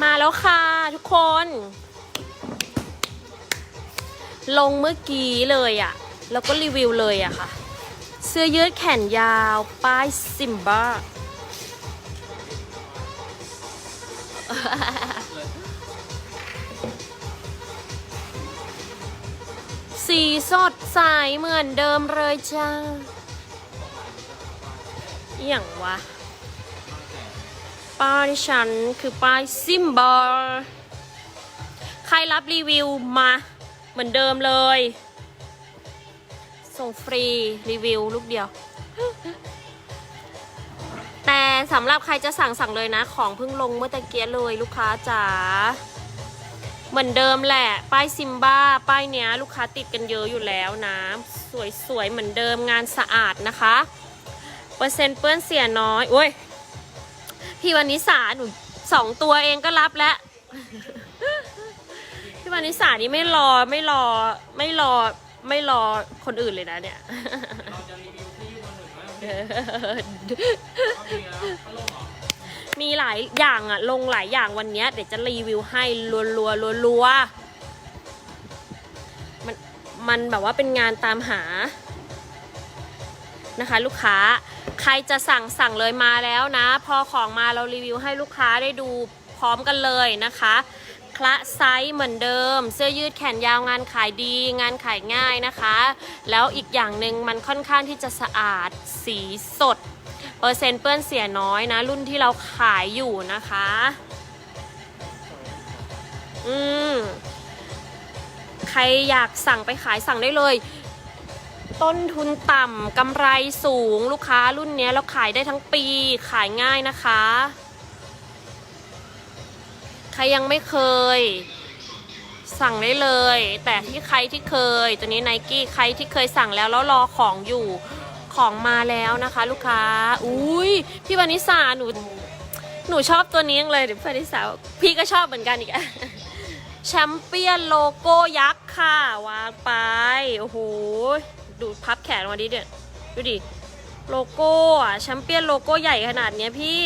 มาแล้วค่ะทุกคน ลงเมื่อกี้เลยอะ่ะ แล้วก็รีวิวเลยอะค่ะ เสื้อยืดแขนยาวป้ายซิมบ้าสีสดใสเหมือนเดิมเลยจ้าอย่างวะ ป้ายฉันคือป้ายซิมบอลใครรับรีวิวมาเหมือนเดิมเลย ส่งฟรีรีวิวลูกเดียว แต่สำหรับใครจะสั่งสั่งเลยนะ ของเพิ่งลงเมื่อตะเกียเลยลูกค้าจ๋าเหมือนเดิมแหละ ป้ายซิมบ้า ป้ายเนี้ย ลูกค้าติดกันเยอะอยู่แล้วนะ สวยๆ เหมือนเดิมงานสะอาดนะคะ เปอร์เซ็นต์เปื้อนเสียน้อยโอ้ย พี่วันนิสาหนูสองตัวเองก็รับแล้ว พี่วันนิสานี่ไม่รอไม่รอไม่รอไม่รอคนอื่นเลยนะเนี่ยมีหลายอย่างอะลงหลายอย่างวันนี้เดี๋ยวจะรีวิวให้รัวรัวรัวรัวมันมันแบบว่าเป็นงานตามหานะคะ ลูกค้า ใครจะสั่งสั่งเลยมาแล้วนะ พอของมาเรารีวิวให้ลูกค้าได้ดูพร้อมกันเลยนะคะคละไซส์เหมือนเดิม เสื้อยืดแขนยาวงานขายดี งานขายง่ายนะคะ แล้วอีกอย่างหนึ่งมันค่อนข้างที่จะสะอาดสีสด เปอร์เซ็นต์เปื้อนเสียน้อยนะ รุ่นที่เราขายอยู่นะคะ อืมใครอยากสั่งไปขายสั่งได้เลย ต้นทุนต่ำกำไรสูงลูกค้ารุ่นนี้เราขายได้ทั้งปีขายง่ายนะคะ ใครยังไม่เคย สั่งได้เลย แต่ที่ใครที่เคย ตัวนี้ไนกี้ใครที่เคยสั่งแล้วแล้วรอของอยู่ของมาแล้วนะคะ ลูกค้า อุ้ยพี่วานิสาหนูหนูชอบตัวนี้ยังเลยเดี๋ยวพี่วานิสาพี่ก็ชอบเหมือนกันอีกอะแชมเปี้ยนโลโก้ยักษ์ค่ะ วางไป โอ้โห ดูพับแขนมาดิเด็ดดูดิ โลโก้อะแชมเปี้ยนโลโก้ใหญ่ขนาดเนี้ยพี่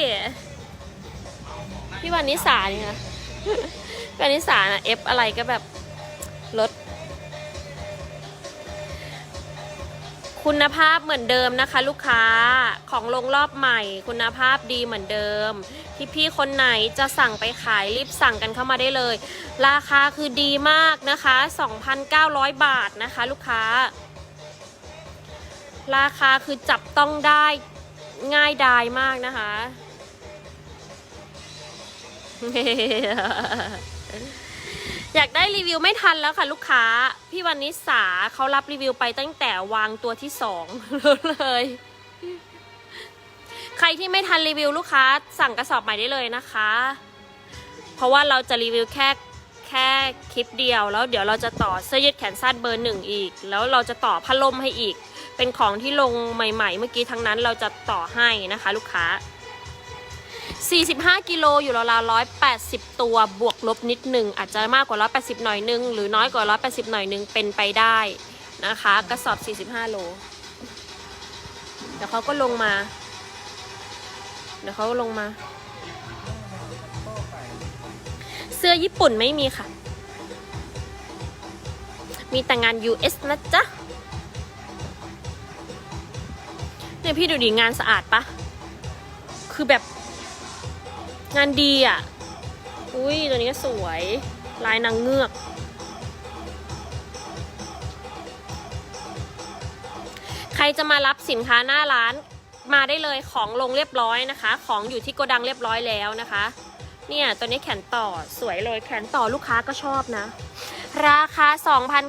พี่วานิสาเนี่ยนะวานิสานะเอฟอะไรก็แบบลดคุณภาพเหมือนเดิมนะคะ ลูกค้าของลงรอบใหม่ คุณภาพดีเหมือนเดิมที่พี่คนไหนจะสั่งไปขายรีบสั่งกันเข้ามาได้เลย ราคาคือดีมากนะคะ 2,900 บาทนะคะ ลูกค้า ราคาคือจับต้องได้ง่ายดายมากนะคะ อยากได้รีวิวไม่ทันแล้วค่ะลูกค้า พี่วันนิสาเขารับรีวิวไปตั้งแต่วางตัวที่สองเลย ใครที่ไม่ทันรีวิวลูกค้า สั่งกระสอบใหม่ได้เลยนะคะ เพราะว่าเราจะรีวิวแค่แค่คลิปเดียวแล้วเดี๋ยวเราจะต่อเสื้อยืดแขนสั้นเบอร์หนึ่งอีก แล้วเราจะต่อพัดลมให้อีก เป็นของที่ลงใหม่ๆ เมื่อกี้ทั้งนั้นเราจะต่อให้นะคะลูกค้า 45 กิโลอยู่ราวๆ180 ตัวบวกลบนิดหนึ่งอาจจะมากกว่า 180 หน่อยนึง หรือน้อยกว่า 180 หน่อยนึงเป็นไปได้นะคะ กระสอบ 45 โล เดี๋ยวเขาก็ลงมา เดี๋ยวเขาก็ลงมา เสื้อญี่ปุ่นไม่มีค่ะ มีแต่งาน US นะจ๊ะ เนี่ยพี่ดูดิงานสะอาดปะ คือแบบงานดีอะ อุ้ยตัวนี้ก็สวย ลายนางเงือก ใครจะมารับสินค้าหน้าร้านมาได้เลยของลงเรียบร้อยนะคะ ของอยู่ที่โกดังเรียบร้อยแล้วนะคะ เนี่ยตัวนี้แขนต่อสวยเลยแขนต่อลูกค้าก็ชอบนะ ราคา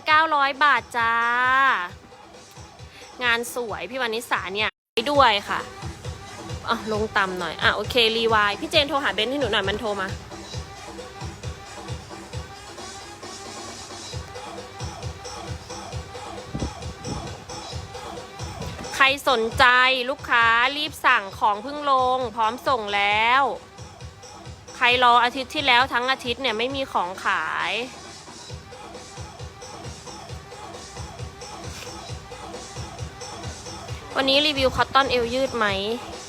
2,900 บาทจ้างานสวยพี่วานิสาเนี่ย ด้วยค่ะอะลงต่ำหน่อย อะโอเครีวายพี่เจนโทรหาเบนให้หนูหน่อยมันโทรมาใครสนใจลูกค้ารีบสั่งของเพิ่งลง พร้อมส่งแล้ว ใครรออาทิตย์ที่แล้วทั้งอาทิตย์เนี่ยไม่มีของขาย วันนี้รีวิวคอตตอนเอวยืดไหม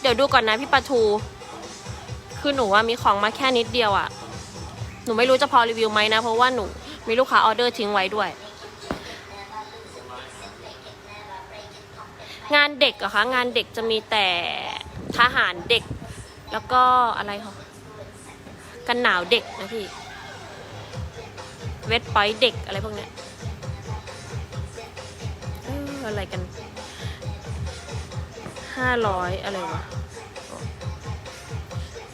เดี๋ยวดูก่อนนะพี่ปะทู คือหนูว่ามีของมาแค่นิดเดียวอะหนูไม่รู้จะพอรีวิวไหมนะ เพราะว่าหนูมีลูกค้าออเดอร์ทิ้งไว้ด้วย งานเด็กเหรอะคะ งานเด็กจะมีแต่ทหารเด็ก แล้วก็อะไรคะกันหนาวเด็กนะพี่ เวทปอยเด็กอะไรพวกเนี้ยอออะไรกัน ห้าร้อยอะไรวะ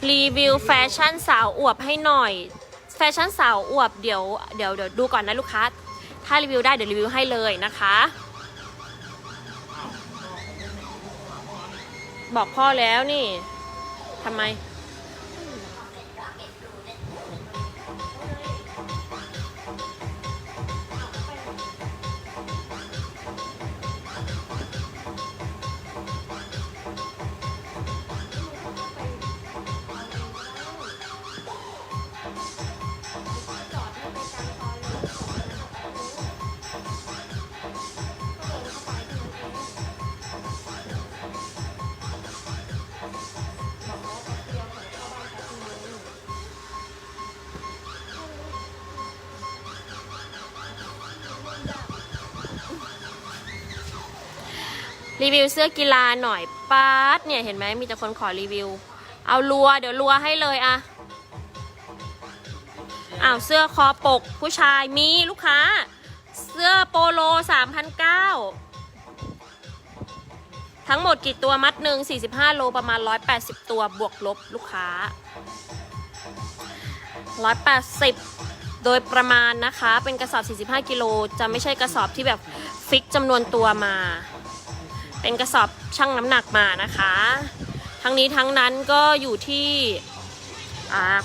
รีวิวแฟชั่นสาวอวบให้หน่อย แฟชั่นสาวอวบเดี๋ยวเดี๋ยวเดี๋ยวดูก่อนนะลูกค้า ถ้ารีวิวได้เดี๋ยวรีวิวให้เลยนะคะ บอกพ่อแล้วนี่ทำไม รีวิวเสื้อกีฬาหน่อยป๊าดเนี่ยเห็นไหมมีแต่คนขอรีวิว เอารัวเดี๋ยวรัวให้เลยอะอ้าวเสื้อคอปกผู้ชายมีลูกค้า เสื้อโปโล3,009ทั้งหมดกี่ตัวมัดหนึ่ง45 โลประมาณ 180 ตัวบวกลบลูกค้า 180 โดยประมาณนะคะ เป็นกระสอบ 45 กิโลจะไม่ใช่กระสอบที่แบบฟิกจำนวนตัวมา เป็นกระสอบชั่งน้ำหนักมานะคะ ทั้งนี้ทั้งนั้นก็อยู่ที่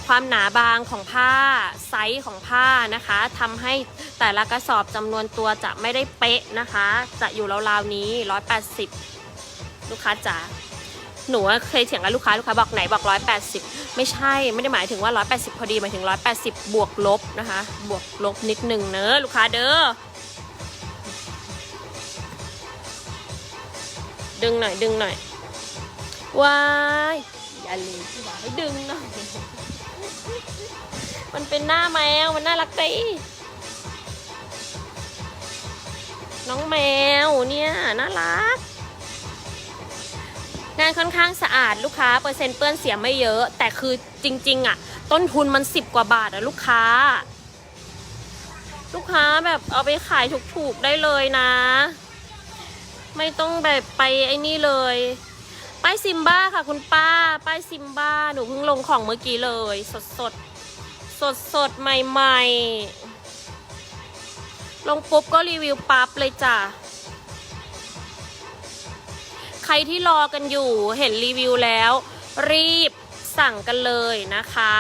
ความหนาบางของผ้าไซส์ของผ้านะคะทำให้แต่ละกระสอบจำนวนตัวจะไม่ได้เป๊ะนะคะ จะอยู่ราวๆนี้ 180 ลูกค้าจ๋าหนูเคยเถียงกับลูกค้าลูกค้าบอกไหนบอก 180 ไม่ใช่ไม่ได้หมายถึงว่า 180 พอดีหมายถึง 180 บวกลบนะคะ บวกลบนิดหนึ่งเนอะลูกค้าเด้อ ดึงหน่อยดึงหน่อย ว้าย อย่าเลยที่บอกให้ดึงหน่อย มันเป็นหน้าแมว มันน่ารักดีน้องแมวเนี่ยน่ารัก งานค่อนข้างสะอาดลูกค้าเปอร์เซ็นต์เปื้อนเสียไม่เยอะ แต่คือจริง ๆอะ ต้นทุนมันสิบกว่าบาทอะลูกค้า ลูกค้าแบบเอาไปขายถูกๆได้เลยนะ ไม่ต้องแบบไปไอ้นี่เลย ป้ายซิมบ้าค่ะคุณป้า ป้ายซิมบ้า หนูเพิ่งลงของเมื่อกี้เลย สดสดสดสดใหม่ ๆ ลงปุ๊บก็รีวิวปั๊บเลยจ้ะ ใครที่รอกันอยู่เห็นรีวิวแล้ว รีบสั่งกันเลยนะคะ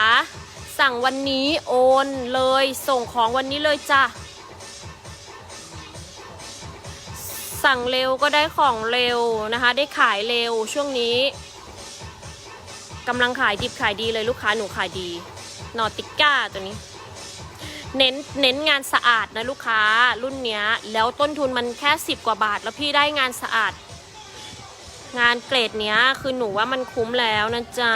สั่งวันนี้โอนเลยส่งของวันนี้เลยจ้ะ สั่งเร็วก็ได้ของเร็วนะคะ ได้ขายเร็วช่วงนี้กำลังขายดิบขายดีเลยลูกค้าหนูขายดี นอติก้าตัวนี้ เน้นเน้นงานสะอาดนะลูกค้ารุ่นเนี้ย แล้วต้นทุนมันแค่สิบกว่าบาท แล้วพี่ได้งานสะอาด งานเกรดเนี้ยคือหนูว่ามันคุ้มแล้วนะจ๊ะ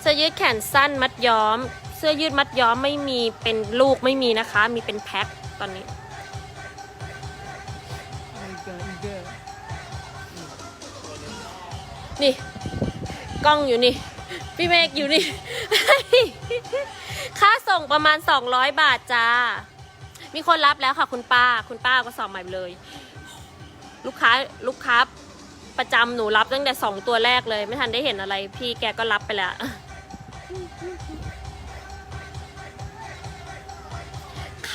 เสื้อยืดแขนสั้นมัดย้อม เสื้อยืดมัดย้อมไม่มีเป็นลูกไม่มีนะคะ มีเป็นแพ็คตอนนี้ นี่ กล้องอยู่นี่ พี่เมฆอยู่นี่ ค่าส่งประมาณ 200 บาทจ้า มีคนรับแล้วค่ะคุณป้า คุณป้าก็สอบใหม่เลย ลูกค้าลูกค้าประจำหนูรับตั้งแต่สองตัวแรกเลย ไม่ทันได้เห็นอะไร พี่แกก็รับไปแล้ว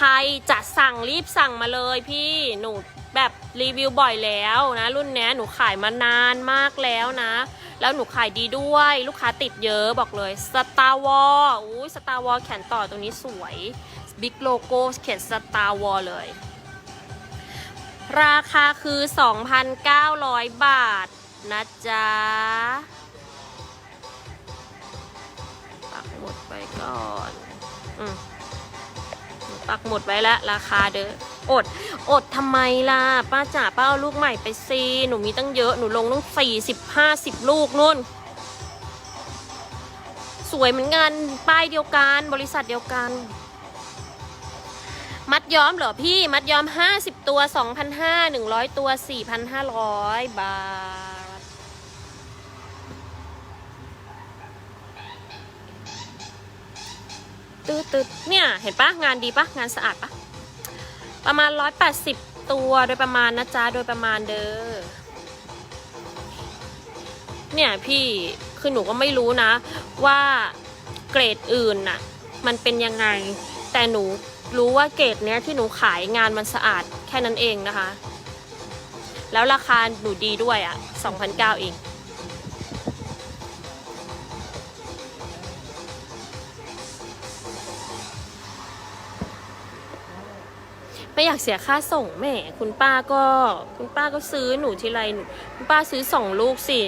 รจะสั่งรีบสั่งมาเลยพี่หนูแบบรีวิวบ่อยแล้วนะรุ่นนี้หนูขายมานานมากแล้วนะ แล้วหนูขายดีด้วยลูกค้าติดเยอะบอกเลย Star War อุ้ย Star War แขนต่อตรงนี้สวยบิ๊กโลโก้เขียน Star War เลย ราคาคือ 2,900 บาทนะจ๊ะปักหมดไปก่อน อืม ปักหมดไว้แล้วราคาเด้ออด อดทำไมล่ะ ป้าจ๋าป้าเอาลูกใหม่ไปซี หนูมีตั้งเยอะ หนูลงตั้งสี่สิบห้าสิบลูกนู่น สวยเหมือนกัน ป้ายเดียวกัน บริษัทเดียวกัน มัดย้อมเหรอพี่ มัดย้อม50ตัว2,500 100ตัว4,500บาท ตืดตืดเนี่ยเห็นปะงานดีปะงานสะอาดปะประมาณ 180 ตัวโดยประมาณนะจ๊ะโดยประมาณเด้อเนี่ยพี่คือหนูก็ไม่รู้นะ ว่าเกรดอื่นน่ะ มันเป็นยังไง แต่หนูรู้ว่าเกรดเนี้ยที่หนูขายงานมันสะอาดแค่นั้นเองนะคะ แล้วราคาหนูดีด้วยอะ่ะ2,009เอง ไม่อยากเสียค่าส่งแหม่คุณป้าก็ คุณป้าก็ซื้อหนูทีไรนูคุณป้าซื้อสองลูกสิ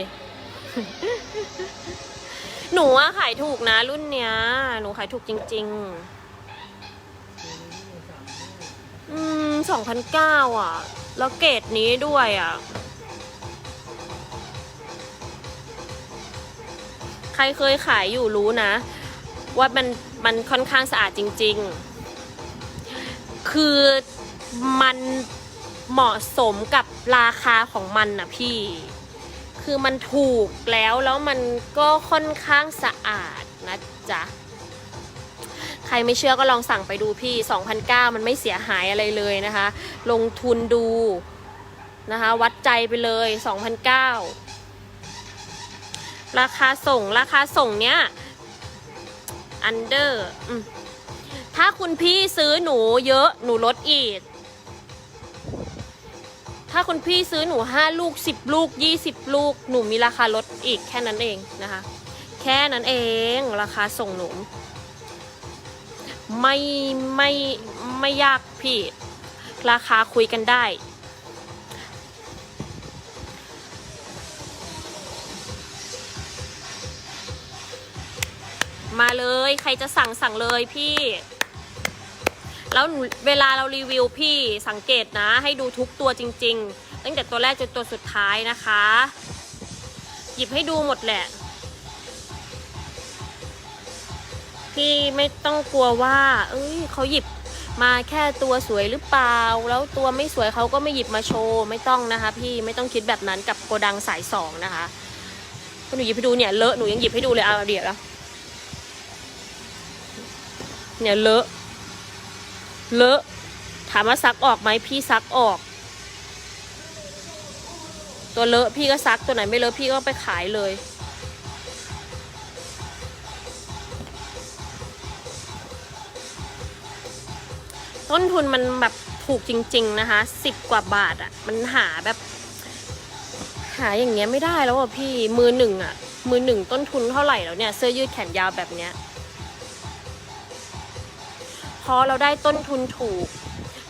หนูอะขายถูกนะรุ่นเนี้ย หนูขายถูกจริง ๆ อืมสองพันเก้าอะ แล้วเกรดนี้ด้วยอะ ใครเคยขายอยู่รู้นะ ว่ามันมันค่อนข้างสะอาดจริง ๆ คือมันเหมาะสมกับราคาของมันนะพี่ คือมันถูกแล้วแล้วมันก็ค่อนข้างสะอาดนะจ๊ะ ใครไม่เชื่อก็ลองสั่งไปดูพี่2,009มันไม่เสียหายอะไรเลยนะคะ ลงทุนดูนะคะ วัดใจไปเลย2,009ราคาส่งราคาส่งเนี้ยอันเดอร์ ถ้าคุณพี่ซื้อหนูเยอะหนูลดอีก ถ้าคุณพี่ซื้อหนู5ลูก10ลูก20ลูก หนูมีราคาลดอีกแค่นั้นเองนะคะ แค่นั้นเองราคาส่งหนู ไม่ไม่ไม่ยากพี่ ราคาคุยกันได้มาเลย ใครจะสั่งสั่งเลยพี่ แล้วเวลาเรารีวิวพี่สังเกตนะ ให้ดูทุกตัวจริง ๆ ตั้งแต่ตัวแรกจนตัวสุดท้ายนะคะ หยิบให้ดูหมดแหละ พี่ไม่ต้องกลัวว่า เอ้ยเขาหยิบมาแค่ตัวสวยหรือเปล่า แล้วตัวไม่สวยเขาก็ไม่หยิบมาโชว์ไม่ต้องนะคะ พี่ไม่ต้องคิดแบบนั้นกับโกดังสายสองนะคะหนูหยิบให้ดูเนี่ยเลอะหนูยังหยิบให้ดูเลยเอาเดี๋ยวแล้วเนี่ยเลอะ เลอะ ถามว่าซักออกไหมพี่ซักออก ตัวเลอะพี่ก็ซักตัวไหนไม่เลอะพี่ก็ไปขายเลย ต้นทุนมันแบบถูกจริง ๆ นะคะสิบกว่าบาทอะ่ะ มันหาแบบ หาอย่างเงี้ยไม่ได้แล้วอะพี่มือหนึ่งอะ มือหนึ่งต้นทุนเท่าไหร่แล้วเนี่ย เสื้อยืดแขนยาวแบบเนี้ย พอเราได้ต้นทุนถูก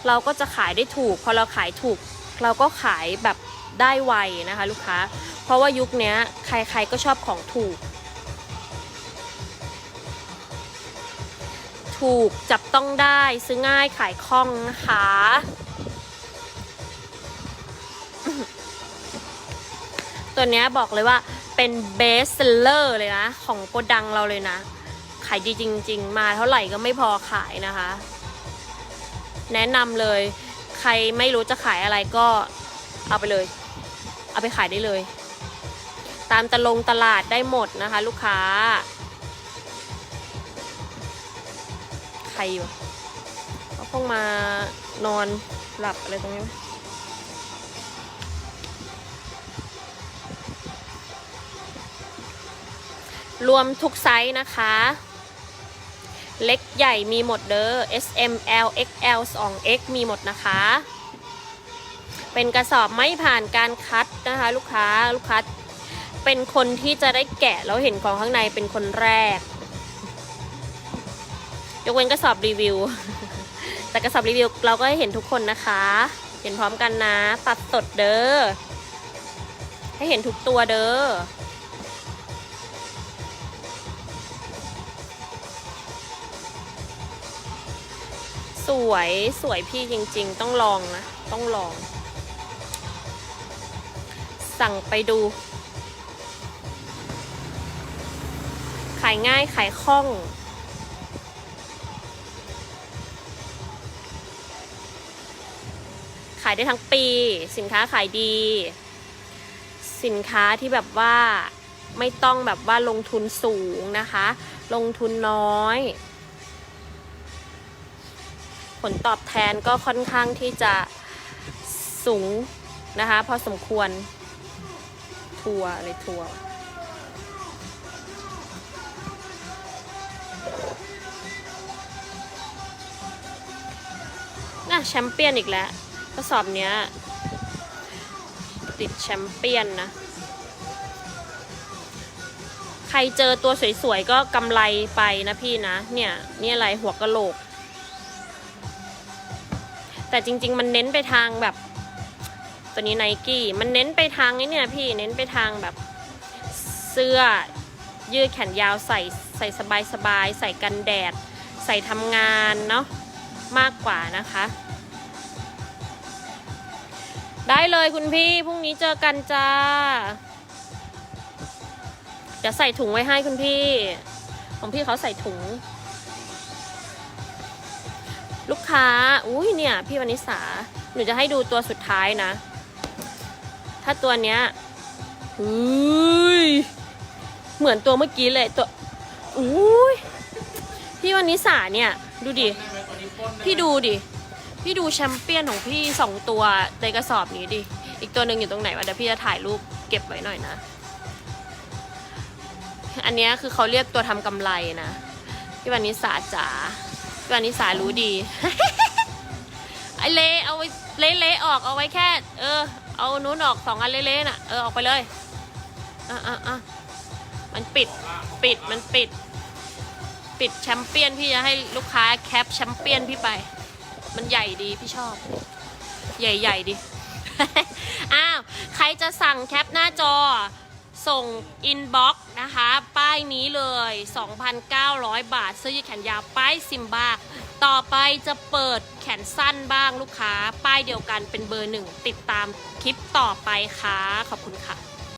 เราก็จะขายได้ถูก พอเราขายถูก เราก็ขายแบบได้ไวนะคะ ลูกค้า เพราะว่ายุคนี้ใครๆก็ชอบของถูก ถูกจับต้องได้ซื้อง่ายขายคล่องนะคะตัวเนี้ยบอกเลยว่าเป็นเบสเซลเลอร์เลยนะ ของโกดังเราเลยนะ ขายดีจริง ๆ มาเท่าไหร่ก็ไม่พอขายนะคะ แนะนำเลย ใครไม่รู้จะขายอะไรก็เอาไปเลย เอาไปขายได้เลย ตามตะลงตลาดได้หมดนะคะ ลูกค้า ใครอยู่เขาคงมานอนหลับอะไรตรงนี้ไหมรวมทุกไซส์นะคะ เล็กใหญ่มีหมดเด้อ S M L X L 2 X มีหมดนะคะ เป็นกระสอบไม่ผ่านการคัดนะคะ ลูกค้าลูกค้าเป็นคนที่จะได้แกะแล้วเห็นของข้างในเป็นคนแรก ยกเว้นกระสอบรีวิว แต่กระสอบรีวิวเราก็ให้เห็นทุกคนนะคะ เห็นพร้อมกันนะ ตัดสดเด้อให้เห็นทุกตัวเด้อ สวยสวยพี่จริง ๆ ต้องลองนะ ต้องลอง สั่งไปดูใครายง่ายขายคล่องขายได้ทั้งปี สินค้าขายดี สินค้าที่แบบว่าไม่ต้องแบบว่าลงทุนสูงนะคะ ลงทุนน้อย ลตอบแทนก็ค่อนข้างที่จะสูงนะคะพอสมควรทัวร์เลยทัวน่ะแชมเปี้ยนอีกแล้วกระสอบเนี้ย ติดแชมเปี้ยนนะ ใครเจอตัวสวยๆก็กำไรไปนะพี่นะ เนี่ย นี่อะไรหัวกะโหลก แต่จริง ๆ มันเน้นไปทางแบบ ตัวนี้ไนกี้มันเน้นไปทางนี้เนี่ยพี่เน้นไปทางแบบเสื้อยืดแขนยาวใส่ใส่สบายๆใส่กันแดด ใส่ทำงานเนาะมากกว่านะคะ ได้เลยคุณพี่พรุ่งนี้เจอกันจ้าเดี๋ยวใส่ถุงไว้ให้คุณพี่ ของพี่เขาใส่ถุง ลูกค้า อุ้ยเนี่ย พี่วนิสา หนูจะให้ดูตัวสุดท้ายนะ ถ้าตัวเนี้ยอุ้ย เหมือนตัวเมื่อกี้เลยตัว อุ้ย พี่วนิสาเนี่ย ดูดิ พี่ดูดิ พี่ดูแชมเปี้ยนของพี่สองตัวในกระสอบนี้ดิ อีกตัวหนึ่งอยู่ตรงไหนวะ เดี๋ยวพี่จะถ่ายรูปเก็บไว้หน่อยนะ อันเนี้ยคือเขาเรียกตัวทำกำไรนะ พี่วานิสาจ๋า วานิสารู้ดี ไอเละเอาไว้เละๆออกเอาไว้แค่ เออ เอานู้นออกสองอันเละๆน่ะ เออออกไปเลย อะอะอะมันปิด ปิด มันปิด ปิดแชมเปี้ยนพี่จะให้ลูกค้าแคปแชมเปี้ยนพี่ไป มันใหญ่ดีพี่ชอบ ใหญ่ๆดิ อ้าว ใครจะสั่งแคปหน้าจอ ส่งอินบ็อกซ์นะคะ ป้ายนี้เลย 2,900 บาทเสื้อยืดแขนยาวป้ายซิมบ้าต่อไปจะเปิดแขนสั้นบ้างลูกค้า ป้ายเดียวกันเป็นเบอร์หนึ่ง ติดตามคลิปต่อไปค่ะ ขอบคุณค่ะ